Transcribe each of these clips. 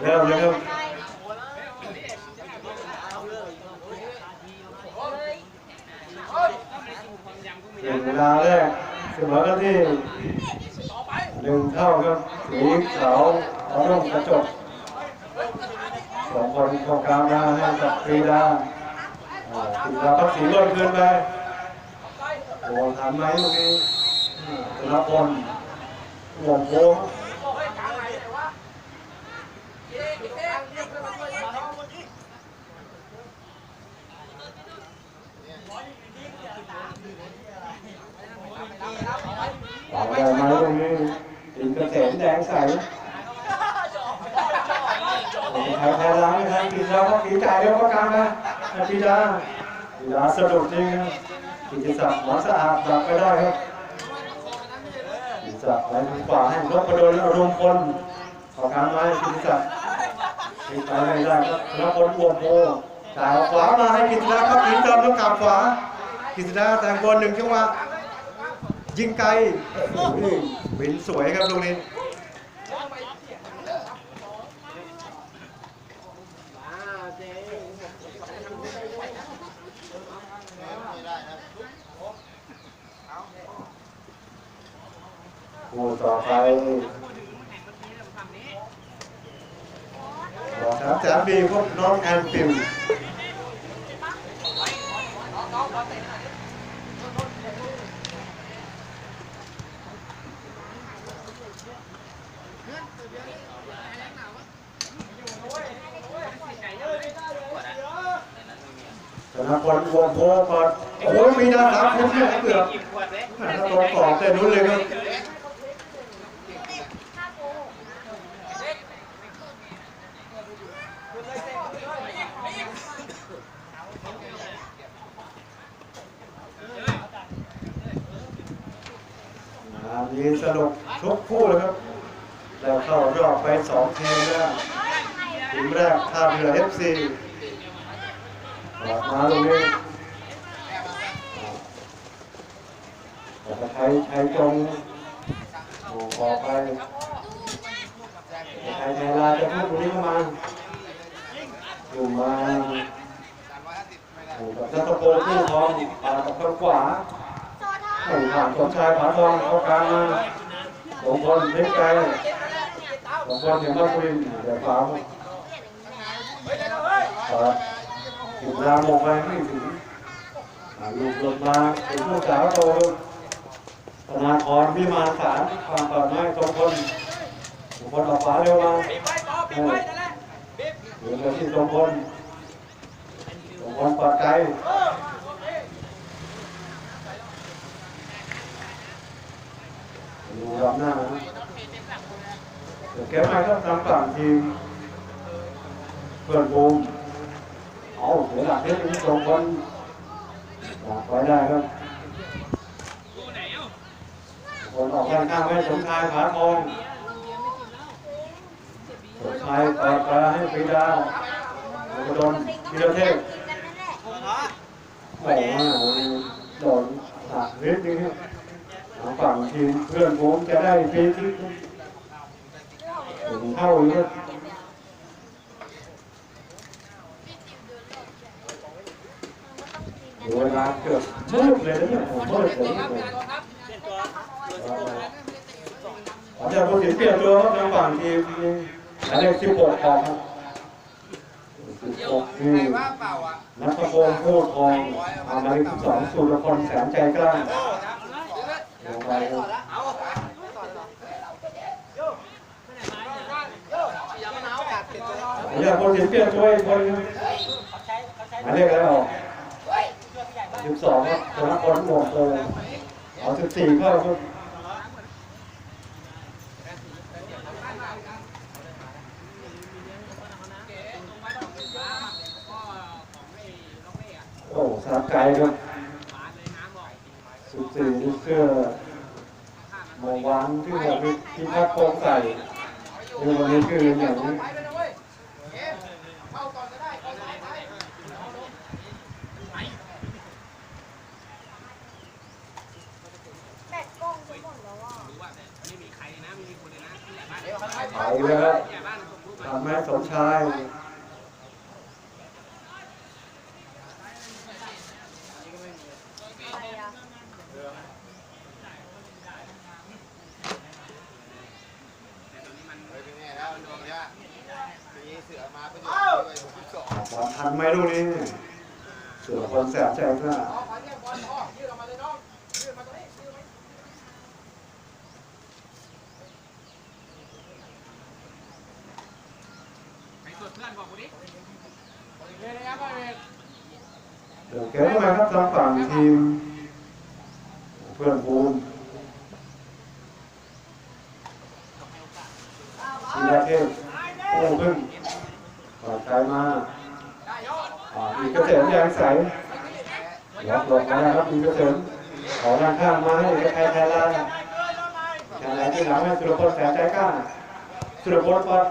เริ่มเลยครับเวลาแรกเสมอกันที่หนึ่งเท่าครับสีขาวเอาร่มกระจกสองคนเข้ากลางมาให้กับปรีดาปรีดาพักสีล้นคืนไปโอ้ทันไหมเมื่อกี้ธนพลห่วงโค้ง ต่อไปไหมตรงนี้อินเกษม แดงใสแถวแถวล้างนะครับกินแล้วก็กินจ่ายแล้วก็กลางนะพีดาพีดาสะดุดจริงครับกิติศักดิ์หมอสะอาดดับไปได้ครับกิติศักดิ์ไปทางขวาให้นพดลอารมพลขอกลางไม้กิติศักดิ์ติดไปไม่ได้ครับธนพลอวมโพจ่ายขวามาให้กิติศักดิ์ครับกินจอมต้องกลับขวากิติศักดิ์แต่งบอลหนึ่งจังหวะยิงไกลบินสวยครับตรงนี้ คู่ต่อไปบอกครับแสนดีพวกน้องแอนฟิลธนพลวงโพกอดโอ้ยมีดาสามคนเนี่ยเกือบแหม่ถ้าโดนกรอบเต้นนู้นเลยครับ งานนี้สนุกทุกคู่เลยครับ เราเข้ารอบไปสองทีมแล้วทีมแรกท่าเรือเอฟซีออกมาตรงนี้แต่ถ้ใครใครจงโอ้ออกไปใครใครลาจะพูดตรงนี้เข้ามาอยู่มาโอ้กับจัตโปคู่ทองปาดกับข้างขวาผ่านสมชายผาทองเข้ากลางมาสองคนพลิกไกล สองคนอย่างนักวินเดี๋ยวขวาขวาถึงรามลงไปไม่ถึงลูกล่นมาเป็นลูกสาวโตธนาคารพิมานสารความปลอดภัยสองคนสองคนออกขวาเร็วมาเออเหลือแต่ที่สองคนสองคนปลอดใจดูรอบหน้านะ แกไม่ต้องทำฝั่งทีมเพื่อนบูมเอาเสียหลักเทปนี้สองคนหลักไว้ได้ครับคนออกข้างข้างให้สมชายขาทองสมชายเปิดปลาให้ปีดาวโดนพิรเทพโอ้โหโดนหักนิดนึงครับฝั่งทีมเพื่อนผมจะได้ฟรี เข้าอีกครับดูเวลาเกือบมืดเลยนะเนี่ยผมมืดเลยอาจารย์ผู้สินเปลี่ยนตัวครับทางฝั่งทีมหมายเลขสิบหกออครับสิบหกนี่นัทพงศ์พูดทองหมายเลขสิบสองสุรพลแสนใจกล้าลงไปครับ ผมอยากคนเห็นเปลี่ยนตัวอีกคนนึงหมายเลขอะไรออกสิบสองครับธนพลหมวกโตเอาสิบสี่เข้าครับโอ้สามไกลครับสิบสี่นี่เสื้อหมอวางที่หัวพิพิทักษ์โปร่งใสในวันนี้คืออย่างนี้เอาเลยครับท ทำไหมสมชาย เฮ้ยเป็นไงแล้วดวงเนี้ยมีเสือมาเป็นด้วยผมสอง บอลทันไหมลูกนี้เสือคนแสบใจกล้าไปตรวจเพื่อนบอกกูดิเดี๋ยวเกมมาครับทางฝั่งทีม เพื่อนภูมิทีละเทพโอ้พึ่งปล่อย ใจมาอ่าอีกเกษมแยงใสหลบหลบมาแล้วครับอีกเกษมขอด้านข้างมาให้เอกชัยไทยลานแข่งไหนที่หลังให้สุรพลแสนใจกล้าสุรพลปัด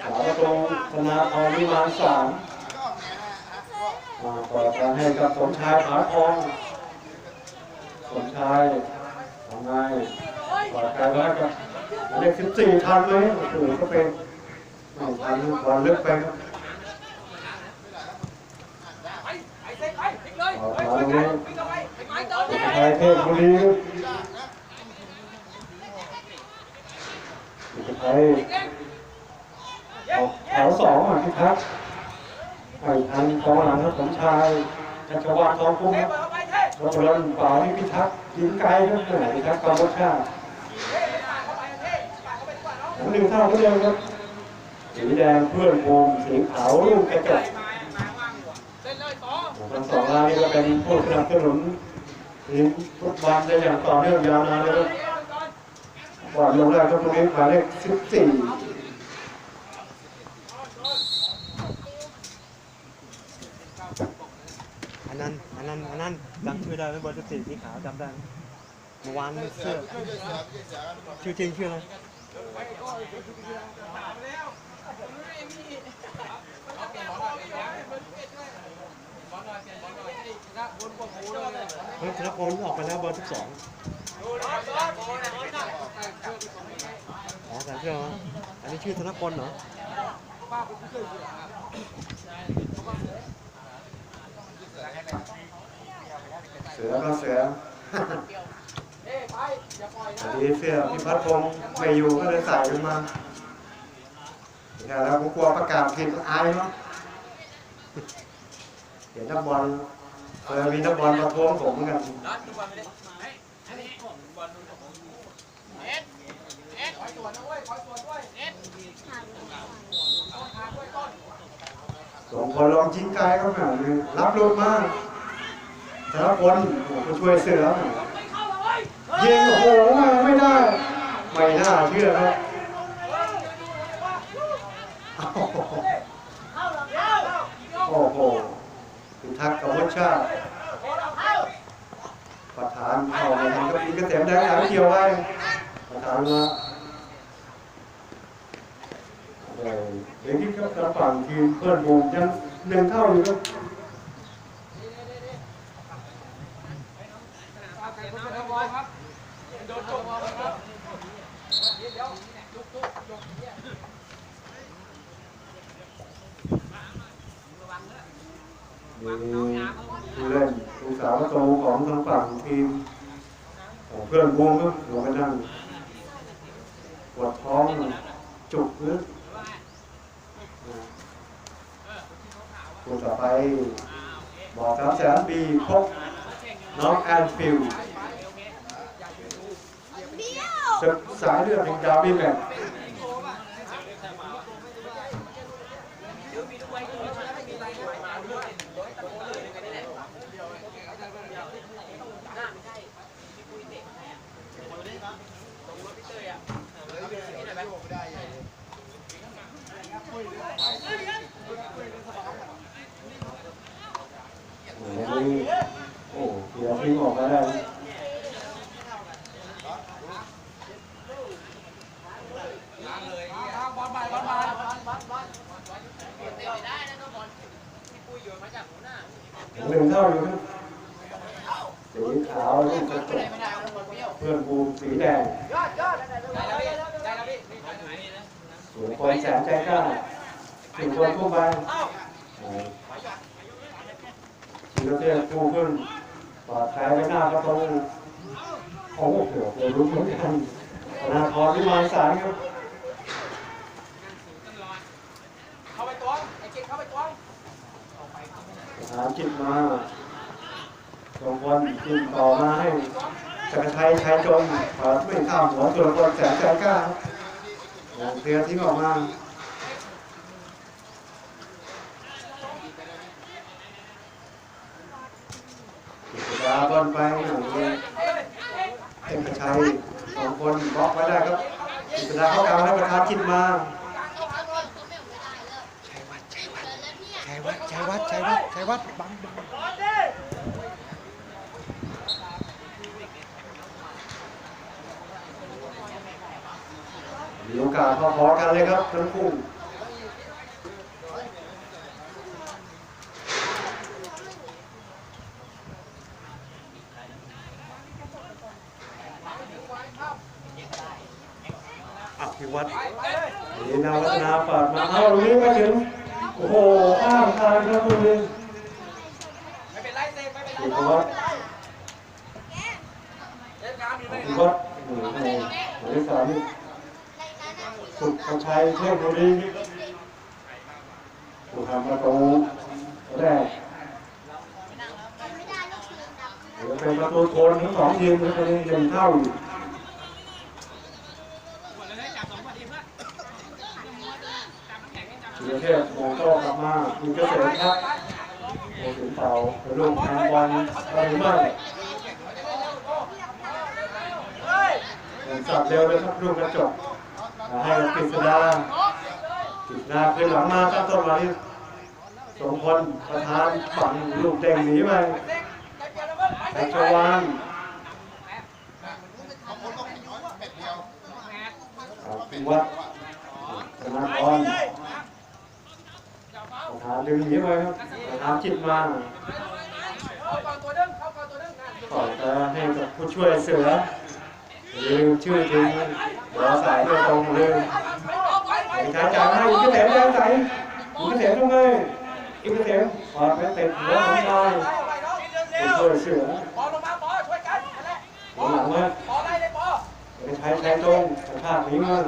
สาวประตูธนาพรวิมานสามก็ไงฮะฮะก็มาปล่อยไปให้กับสมชายผาทองสมชายทำไงปล่อยไปแล้วกับเลขสิบสี่ทันไหมโอ้โหก็เป็น ไม่ทันบอลลึกไปครับไปไปเซ็งไปพลิกเลยออกไปมาตวยรงกันนี้พลิกเอาไปไปไม้เติมสดิมชายเทพบุรีครับยากนะสุดท้ายออกแถวสองอะพิทักษ์ไม่ทันกองหลังครับสมชายชัชวานทองคุ้มเทครับเปิดเข้าไปเทรถบอลเปล่าที่พิทักษ์ยิงไกลครับแหมพิทักษ์กองรถชาติเทปาดเข้าไปเทปาดเข้าไปดีกว่าเนาะหนึ่งเท่าเท่าเดิมครับ สีแดงเพื่อนภูมิสีขาวลูกกระจกทั้งสองรายนี้ก็เป็นผู้สนับสนุนทีมฟุตบอลได้อย่างต่อเนื่องยาวนานเลยครับก่อนลงแรกครับตรงนี้หมายเลขสิบสี่อันนั้นอันนั้นอันนั้นจำชื่อได้ไหมบอร์สิบสี่สีขาวจำได้ไหมเมื่อวานเสื้อชื่อจริงชื่ออะไร เฮ้ยธนพลออกไปแล้วเบอร์สิบสองอ๋อแต่เชื่อมั้ยอันนี้ชื่อธนพลเหรอเสือก็เสือพอดีเสื้อพิพัฒน์พงศ์ไม่อยู่ก็เลยใส่ขึ้นมา แต่แล้วผมกลัวประกาศผิดอายเนาะเห็นนักบอลเคยมีนักบอลมาทวงผมเหมือนกันสองคนลองจิ้งกายเขาหน่อยรับลูกมากแต่ละคนโอ้โหช่วยเสือยิงโอ้โหมาไม่ได้ ไม่น่าเชื่อครับ โอ้โหคุณทักกับวชาติประธานเข้ามาทำก็มีกเกษมแดงหางเกี่ยวไว้ประธานมาเลยเด็กที่ครับทางฝั่งทีมเพื่อนบูมยังหนึ่งเท่าอยู่ก็รับ ครับโดนจบครับ มีผู้เล่นผู้สาวประตูของทางฝั่งทีมของเพื่อนวงครับลงไปนั่งปวดท้องจุกลึก คู่ต่อไป บอกสามแสนบีพบน้องแอนฟิลด์ศึกสายเลือดแห่งดาร์บี้แมตช์วันนี้โอ้เดี๋ยวทิ้งออกมาได้ บอลไปบอลไป หนึ่งเท่าอยู่ครับสีขาวลูกกระจกเพื่อนบูมสีแดงได้แล้วพี่ได้แล้วพี่หลวงคนแสนใจกล้าถึงคนผู้ไปทีละเทียผู้ขึ้นปลอดภัยไว้หน้าประตูโอ้โหเกือบเลยรู้เหมือนกันนาคารวิมานสารครับ เข้าไปตัวไอ้กินเข้าไปตัว สถานจิตมาสองคนจิตต่อมาให้จักรไทยชายจนปาดไม่ข้ามหัวตัวคนแสนใจกล้าครับโอ้เตียทิ้งออกมาจิตาบอลไปโอ้โหเอกชัยสองคนบล็อกไว้ได้ครับจิตดาเข้ากลางให้ประธานจิตมา ชัยวัดชัยวัดชัยวัดชัยวัด ชัยวัดชัยวัดบังบังมีโอกาสพอๆกันเลยครับทั้งคู่อภิวัตนีนาวัฒนาเปิดมา เอาตรงนี้มาถึง โอ้โห ข้ามทางครับคุณลินไม่เป็นไร เซฟไม่เป็นไรอภิวัตเล่นงานมีอไหมภิวัตโอ้โหมายเลขสามสุดชัยเทพบุรีผู้ทำประตูแรกเดี๋ยวเป็นประตูโทนทั้งสองทีมนะครับตอนนี้ยังเท่าอยู่สุรเทพมองโต้กลับมาคุณเกษมครับ โอ้ถึงเต่าลูกแทงบอลอะไรหรือไม่ผมสับเร็วเลยครับลูกกระจกให้กับกฤษดากฤษดาขึ้นหลังมาครับต้นมาที่สมพลประธานฝังลูกเด้งหนีไปชัชวานวัดธนาครประธานดึงหนีไปครับานจิตมาเข้าก่อนตัวนึงขอจะให้กับผู้ช่วยเสือลืมชื่อจริงรอสายโดยตรงเลืมไอ้ชาจ่ายให้อีกเกษมแดงใสอีกเกษมทำไงอีกเกษมปอดไปเตะหัวของนายผู้ช่วยเสือบอลงมาบอช่วยกันนั่นแหละหัวหลังมาบอไล่เลยบอลไอ้ชายชายตรงกระชากหนีเงิน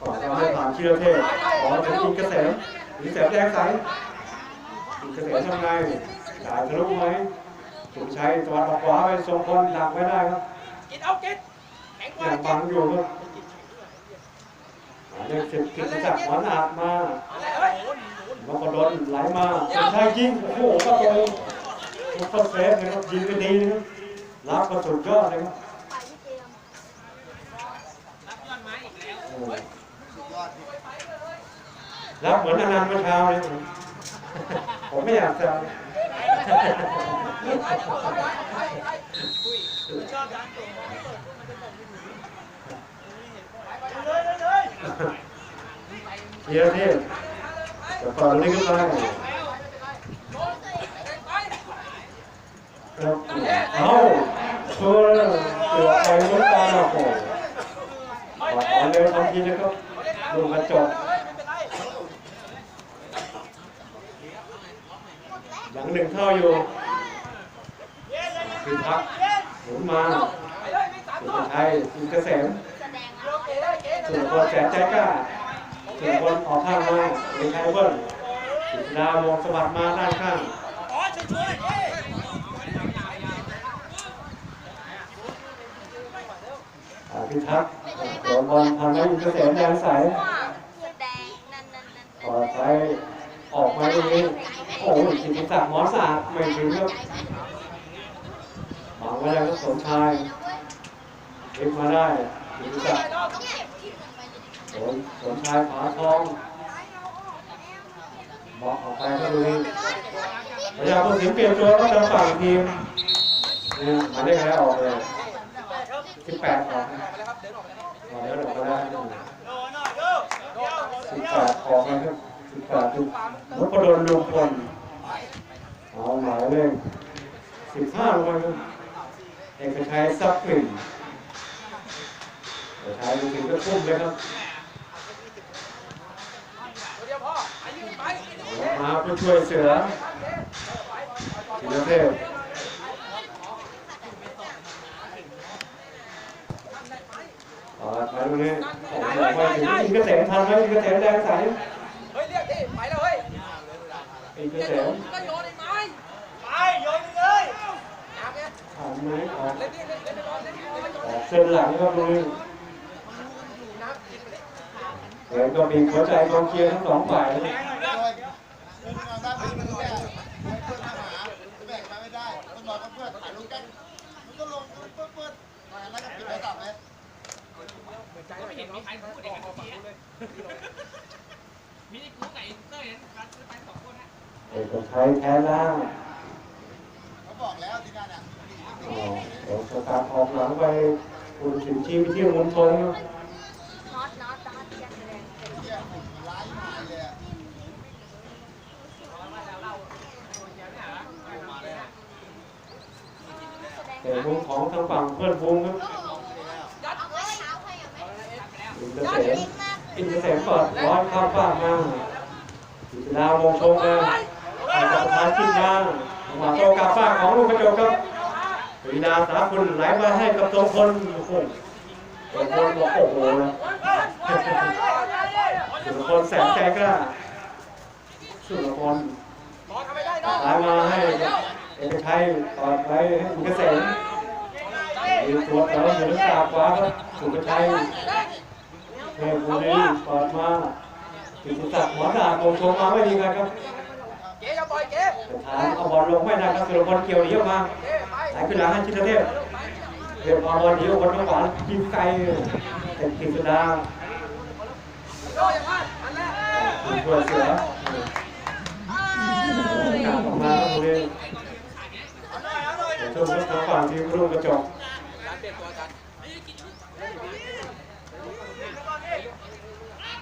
ก่อจะให้ผ่านเชื่อเทพขอเป็นกเกษมอีก เกษมแดงใสอีกเกษมทำไงจ่ายทะลุไหมสุขชัยตะวันออกขวาไปทรงคนดักไว้ได้ครับกินเอากินแข็งกอว่าย่างฟังอยู่ครับหมายเลขสิบกิตติศักดิ์หวานอาจมาเฮ้ยนพดลไหลมาสุดท้ายยิงโอ้โหประตูซุปเปอร์เซฟนะครับยิงกันดีนะครับรับมาสุดยอดเลยครับโอ้ รับเหมือนอนันต์เมื่อเช้าเลยผมผมไม่อยากจะเยอะที่จะต่อตรงนี้ขึ้นไปครับเอาเชื่อเสือไปลุ้นตาโอ้โหปล่อยบอลเร็วทันทีนะครับดูกระจก หลังหนึ่งเข้าอยู่คือพักหมุนมาสุภชัยสุนเกษมสุรพลแสนใจกล้าสุรพลออกข้างมาเป็นใครเบิ้ลสุดาวงสะบัดมาด้านข้างอพิทักษ์โดนบอลทำให้สุนเกษมแดงใสปล่อยไปออกมาตรงนี้ โอ้ยกิติ ศักดิ์หมอศาสะอาดไม่ถึงครับหวังไว้แล้วก็สมชายพลิกมาได้กิติศักดิ์สมสมชายผาทองบอกออกไปก็ดูนี่พยายามพูดถึงเปลี่ยนตัวก็ทางฝั่งทีมนี่หมายเลขอะไรออกเลยสิบแปดออกนะออกแล้วเดี๋ยวก็ได้สิบแปดออกนะครับสิบแปดดูนพดลลุงพลาหมายเลขสิบห้าลงไปเอกช้ยซับกลิ่นเอใช้ยลูกศิษย์ก็ทุ่มเลยครับมาเพื่อช่วยเสือศิลเทพต่อไปตรงนี้ไปยิงกระแสทันไหมยิงกระแสแรงใสเฮ้ยเรียกที่ไปแล้วเฮ้ยยิงกระแส ผ่านไหมออกเล่นดิเล่นเล่นไปก่อนเล่นดิเล่นไปก่อนออกเส้นหลังครับตรงนี้เดี๋ยวก็มีหัวใจกองเชียร์ทั้งสองฝ่ายนะโดนเดินมาด้านนี้มันแบกให้เพื่อนมาหาแบกมาไม่ได้ต้องรอเพื่อนถ่ายรูปกันมันก็ลงเพื่อนเพื่อนแล้วก็ปิดโทรศัพท์เลยไม่เห็นมีใครพูดเองกันเมื่อกี้มีกูไก่เต้ยกันไปสองคนนะเอกชัยแพ้ล่าง เขาบอกแล้วที่นั่นอะ อ๋อกสตาร์ทออกหลังไปคุณสินชีวิที่มุนทนครับน็อตน็อตน็อตยังงเป็นเที่ยร้ายหายเลแต่มุมของทางฝั่งเพื่อนฟูงครับอาไว้เท้าใครอะไหมอินเกษมอินเกษมเปิดร้อยข้ามฟ้ากมาจิตรดาวงชงเลยทางประธานขึ้นมามาโตกาฟ้าของลูกกระจกครับ ปรีดาสาคุณไหลมาให้กับตัวคนโอ้โหตัวคนบอกโอ้โหนะตัวคนแสนใจกล้าสุรพลบอลทำไม่ได้เนาะหามาให้เอกชัยต่อไปให้คุณเกษมมีตัวแต่ว่าอยู่ในกาขวาครับสุภชัยเทพบุรีตอดมาติดศักดิ์หัวดาบตรงชงมาไม่ดีครับเก๋อย่าปล่อยเก๋แต่ทางเอาบอลลงไม่ได้ครับสุรพลเกี่ยวหนีออกมาก ไปไหลขึ้นหลังให้ชิตเทพเทพเอาบอลหนีออกมาทางขวายิงไกลแต่กิษดาโยอย่าพลาดอันแรกคุณช่วยเสือกลับออกมาตรงนี้ช่วงทางฝั่งทีมรุ่งกระจกการเปลี่ยนตัวกัน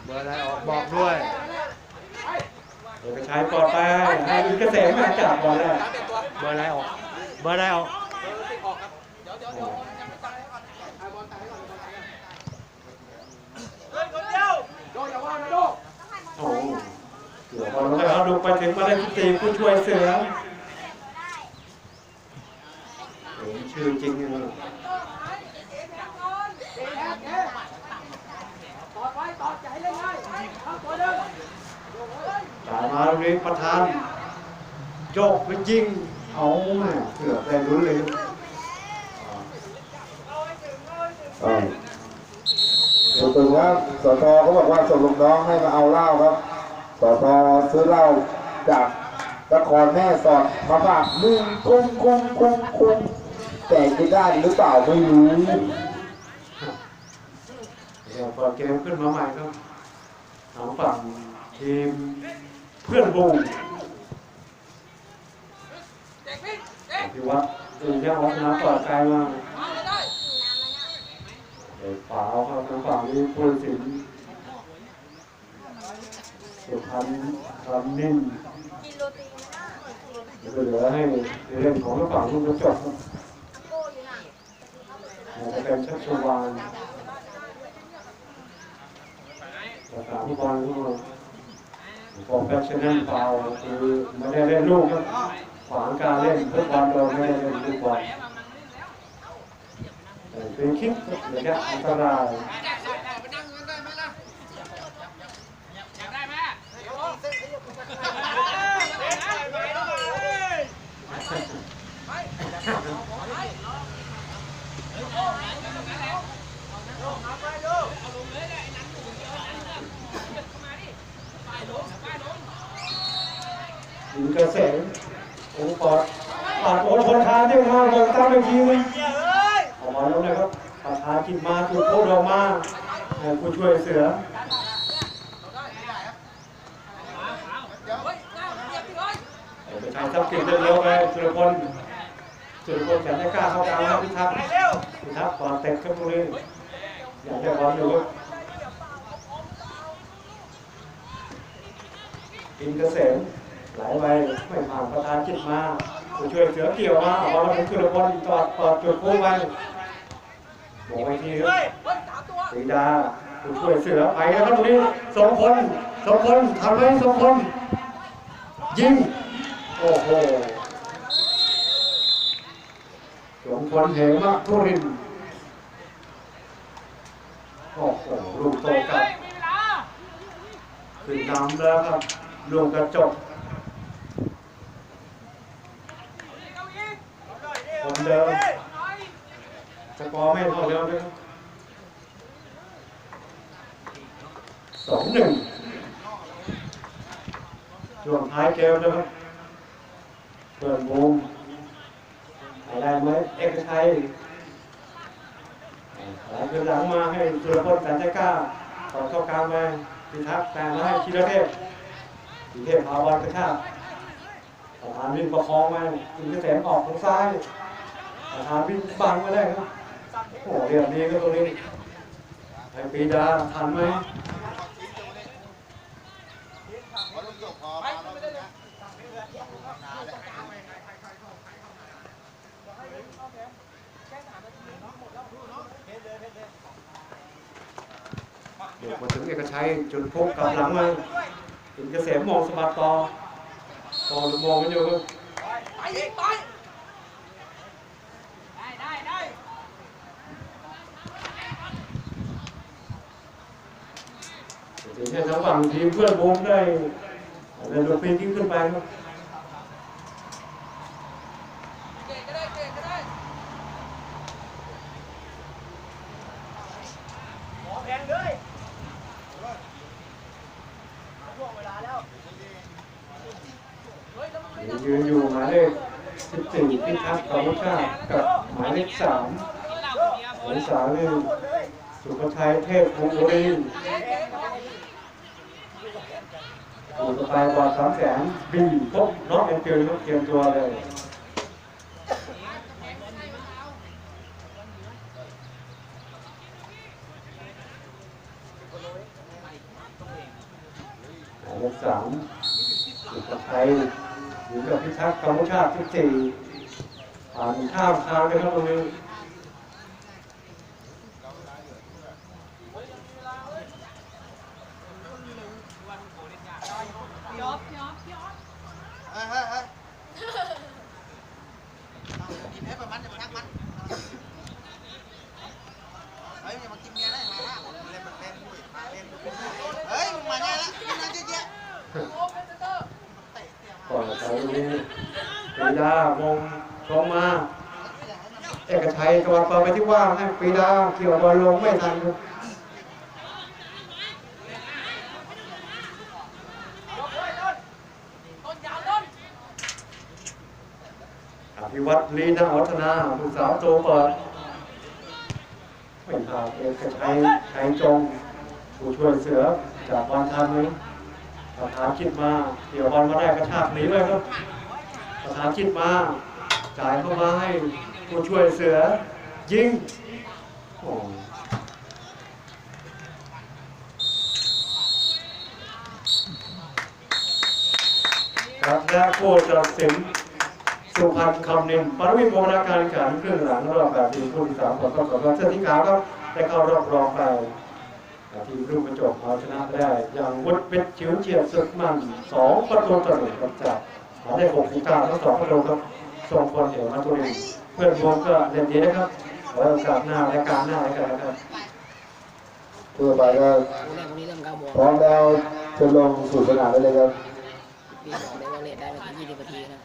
เบอร์อะไรออกบอกด้วยเอกชัยปลอดไปให้อินเกษมมาจับบอลแล้วการเปลี่ยนตัวเบอร์อะไรออก เบอร์อะไรออก เออติดออกครับ เดี๋ยวเดี๋ยวเดี๋ยวยังไม่ตายก่อนเอาบอลตายก่อนบอลตายก่อนเฮ้ยคนเดียวโยอย่าว่านะโยโอ้โหเสือบอลแล้วครับดูไปถึงมาได้ที่ตีผู้ช่วยเสือเห็นชื่อจริงเลยเก๋เก๋ตอดไว้ตอดอย่าให้เล่นง่ายเข้าตัวเดิมตามมาตรงนี้ประธานโยกไปยิงเอาแม่เกือบได้ลุ้นเลย ครับถูกต้องครับสทเขาบอกว่าส่งลูกน้องให้มาเอาเหล้าครับสทซื้อเหล้าจากนครแม่สอดมาฝากมึงคุ้มคุ้มคุ้มคุ้มแต่จะได้หรือเปล่าไม่รู้เดี๋ยวเปิดเกมขึ้นมาใหม่ครับทางฝั่งทีมเพื่อนบูงเด็กวิ่งเด็กที่วัตื่นเช้าวัฒนาเปิดไกลมาก ฝาเอาครับทางฝั่งนี้พูดสินสุพรรณคำนิ่มกินโรตีไหมน่ะเหลือให้เรื่องของฝั่งลูกกระจกครับจะเป็นชัชวานภาษาฟุตบอลก็โปรเฟชชั่นแนลฟาคือไม่ได้เล่นลูกครับขวางการเล่นฟุตบอลโดยไม่ได้เล่นลูกบอล เป็นคิกระยะอันตรายไปนั่งกันได้ไหมล่ะอยากได้ไหญิงกระเสงโอ้ปอดปาดโอนคนทานที่มาบอกตั้งไปทีนึงออกมา แล้วนะครับปาดทากินมาถูกโทษออกมาผู้ช่วยเสือเฮ้ยหน้ารียบเลยไปทางทัพกินเร็วไปสุรพลสุรพลแสนได้กล้าเข้ากลางแล้วพิทักษ์พิทักษ์ก่อนเตะขึ้นตรงนี้อยากได้บอลอยู่กินเกษมหลไปไม่ผ่านประธานจิตมาผู้ช่วยเสือเกี่ยวมาบอลเป็นสุรพลจอดปอดจุดพุ่งไป บอกไปทีครับเฮ้ยสามตัวสีดาผู้ช่วยเสือไปแล้วครับตรงนี้สองคนสองคนทำไหมสองคน ยิง โอ้โหสมพลเหมะทุรินทร์โอ้โหลูกโตกลับขึ้นนำแล้วครับลูกกระจกคนเดิมส กอร์ไม่เท่าเดิมเลยครับสองหนึ่งช่วงท้ายเกมนะครับเปิดมุมอะไรไหมเอกชัยไหลขึ้นหลังมาให้สุรพลแสนใจกล้าต่อเข้ากลางมาพิทักษ์แต่งให้ชิรเทพชิรเทพพาวันกระชากประธานวิ่งประคองมาอินเกษมออกทางซ้ายประธานวิ่งบังมาได้ครับ เรียบดีก็ตรงนี้ไอ้ปีดาทันไหมพอลูกจบพอมาแล้วนะนานแล้วเดี๋ยวมาถึงเอกชัยจุดพกกลับหลังมาอินเกษมมองสะบัดต่อต่อหรือมองกันอยู่ครับ ไปอีกไปได้ได้ได้ ถึงแค่ทาง ฝั่งทีมเพื่อนวงได้เดินตัวปีนทิ้งขึ้นไปครับขอแข่งเลยยืนอยู่หมายเลข14พิทักษ์ธรรมชาติกับหมายเลข3หมายเลขสามนี่สุภชัยเทพวงศ์บุรี ถูกไปบอลสามแสนบีพบน้องแอนฟิลด์เตรียมตัวเลยหมายเลขสามสุภชัยอยู่กับพิทักษ์ธรรมชาติที่สี่ผ่านข้ามทางเลยครับตรงนี้ เฮ้ยเฮ้ยเฮ้ย กินให้ประมันอย่ามาทักมันเฮ้ยอย่ามากินเมียได้มาละเล่นมันเล่นด้วยมาเล่นเฮ้ยมึงมาเนี่ยละกินอะไรเยอะแยะก่อนจะไปตรงนี้ปีดามงชมมา เอกชัยกำลังเปิดไปที่ว่างให้ปีดาเกี่ยวบอลลงไม่ทันครับ ต้นยาวต้น อภิวัตร ลีนาวัฒนาลูกสาวโตเปิดไม่ผ่านเอกชัยชัยจง ผู้ช่วยเสือจากบอลทันนี้ประธานคิดมาเกี่ยวบอลมาได้กระชากหนีเลยครับประธานคิดมา จ่ายเข้ามาให้ผู้ช่วยเสือ ยิงโอ้ครับและผู้ตัดสิน สุพรรณคำนินปรวิทย์วนาการแข่งขันเครึ่องหลังรอบแบบทีมผู้ที่สามของต้องกับเสื้อสีขาวครับได้เข้ารอบรองไปทีมรุ่งกระจกเอาชนะได้อย่างวุฒิเพชรชิวเฉียดสุดมันสองประตูต่อหนึ่งครับจากหมายเลขหกสิบเก้าทั้งสองประตูครับส่งคนเหวมาตุรินทร์เพื่อนวงก็เล่นดีนะครับไว้โอกาสหน้ารายการหน้าแล้วกันครับเพื่อไปก็พร้อมแล้วเชิญลงสู่สนามได้เลยครับพี่บอกเว่าเลทได้ไม่ถึงยี่สิบนาทีนะ